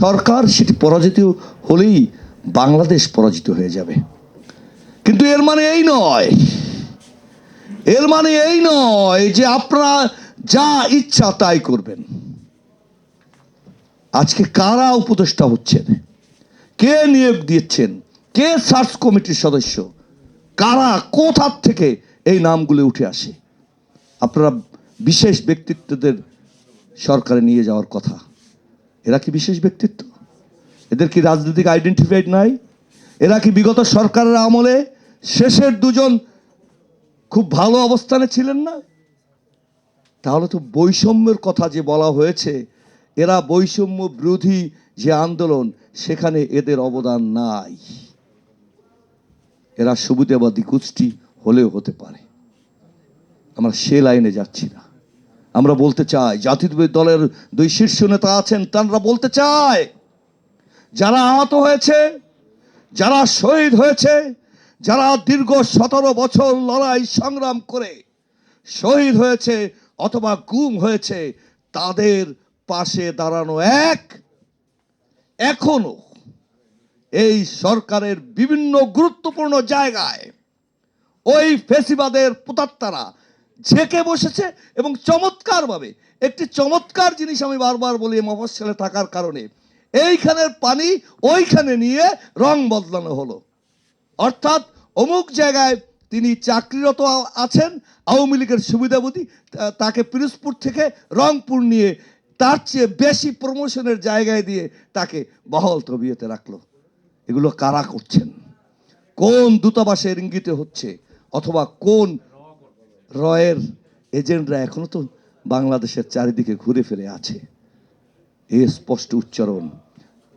সরকার সেটি পরাজিত হলেই বাংলাদেশ পরাজিত হয়ে যাবে। কিন্তু এর মানে এই নয়, এর মানে এই নয় যে আপনারা যা ইচ্ছা তাই করবেন। আজকে কারা উপদেষ্টা হচ্ছেন? কে নিয়োগ দিচ্ছেন? কে সার্চ কমিটির সদস্য? কারা কোথার থেকে এই নামগুলো উঠে আসে? আপনারা বিশেষ ব্যক্তিত্বদের সরকারে নিয়ে যাওয়ার কথা। এরা কি বিশেষ ব্যক্তিত্ব? এদের কি রাজনৈতিক আইডেন্টিফাইড নাই? এরা কি বিগত সরকারের আমলে শেষের দুজন খুব ভালো অবস্থানে ছিলেন না? তাহলে তো বৈষম্যের কথা যে বলা হয়েছে, এরা বৈষম্য বিরোধী যে আন্দোলন, সেখানে এদের অবদান নাই। এরা সুবিধাবাদী কুষ্টি হলেও হতে পারে। আমরা সে লাইনে যাচ্ছি না। আমরা বলতে চাই জাতীয়তাবাদী দলের দুই শীর্ষ নেতা আছেন, তারা বলতে চায়, যারা আহত হয়েছে, যারা শহীদ হয়েছে, যারা দীর্ঘ সতেরো বছর লড়াই সংগ্রাম করে শহীদ হয়েছে অথবা গুম হয়েছে, তাদের পাশে দাঁড়ানো এক, এখনও এই সরকারের বিভিন্ন গুরুত্বপূর্ণ জায়গায় ওই ফেসিবাদের পুতাত্তারা ঝেঁকে বসেছে এবং চমৎকারভাবে, একটি চমৎকার জিনিস আমি বারবার বলি মফস্বলে থাকার কারণে, এইখানের পানি ওইখানে নিয়ে রং বদলানো হলো। অর্থাৎ অমুক জায়গায় তিনি চাকরিরত আছেন, আওয়ামী লীগের সুবিধাবতী তাকে পিরোজপুর থেকে রংপুর নিয়ে তার চেয়ে বেশি প্রমোশনের জায়গায় দিয়ে তাকে বহল তবিয়তে রাখল। এগুলো কারা করছেন? কোন দূতাবাসের ইঙ্গিতে হচ্ছে? অথবা কোন রয়ের এজেন্টরা এখনও তো বাংলাদেশের চারিদিকে ঘুরে ফিরে আছে। এই স্পষ্ট উচ্চারণ।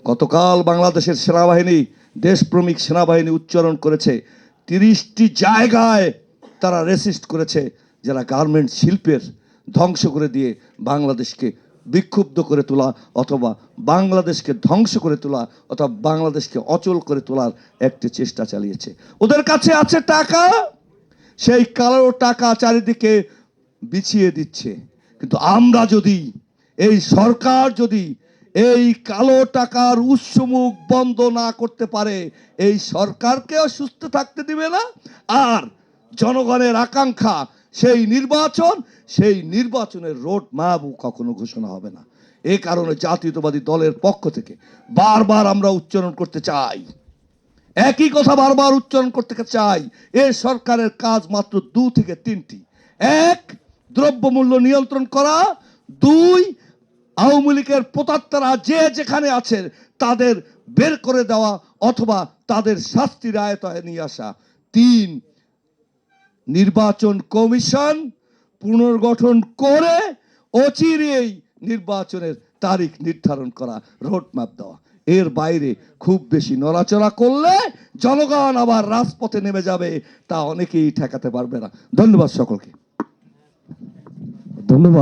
গতকাল বাংলাদেশের সেনাবাহিনী, দেশপ্রেমিক সেনাবাহিনী উচ্চারণ করেছে। তিরিশটি জায়গায় তারা রেসিস্ট করেছে, যারা গার্মেন্ট শিল্পের ধ্বংস করে দিয়ে বাংলাদেশকে বিক্ষুব্ধ করে তোলা অথবা বাংলাদেশকে ধ্বংস করে তোলা অথবা বাংলাদেশকে অচল করে তোলার একটি চেষ্টা চালিয়েছে। ওদের কাছে আছে টাকা? সেই কালো টাকা চারিদিকে বিছিয়ে দিচ্ছে। কিন্তু আমরা যদি, এই সরকার যদি এই কালো টাকার উৎসমুখ বন্ধ না করতে পারে, এই সরকারকেও সুস্থ থাকতে দিবে না? আর জনগণের আকাঙ্ক্ষা, সেই নির্বাচন, সেই নির্বাচনের রোড ম্যাপও কখনো ঘোষণা হবে না। এ কারণে জাতীয়তাবাদী দলের পক্ষ থেকে বারবার আমরা উচ্চারণ করতে চাই। একই কথা বারবার উচ্চারণ করতে চাই। এ সরকারের কাজ মাত্র দু থেকে তিনটি। এক, দ্রব্যমূল্য নিয়ন্ত্রণ করা। দুই, আওয়ামী লীগের প্রতাত্তারা যে যেখানে আছে তাদের বের করে দেওয়া অথবা তাদের শাস্তির আয়তায় নিয়ে আসা। তিন, নির্বাচন কমিশন পুনর্গঠন করে অচিরেই নির্বাচনের তারিখ নির্ধারণ করা, রোডম্যাপ দেওয়া। এর বাইরে খুব বেশি নড়াচড়া করলে জনগণ আবার রাজপথে নেমে যাবে, তা অনেকেই ঠেকাতে পারবে না। ধন্যবাদ সকলকে। ধন্যবাদ।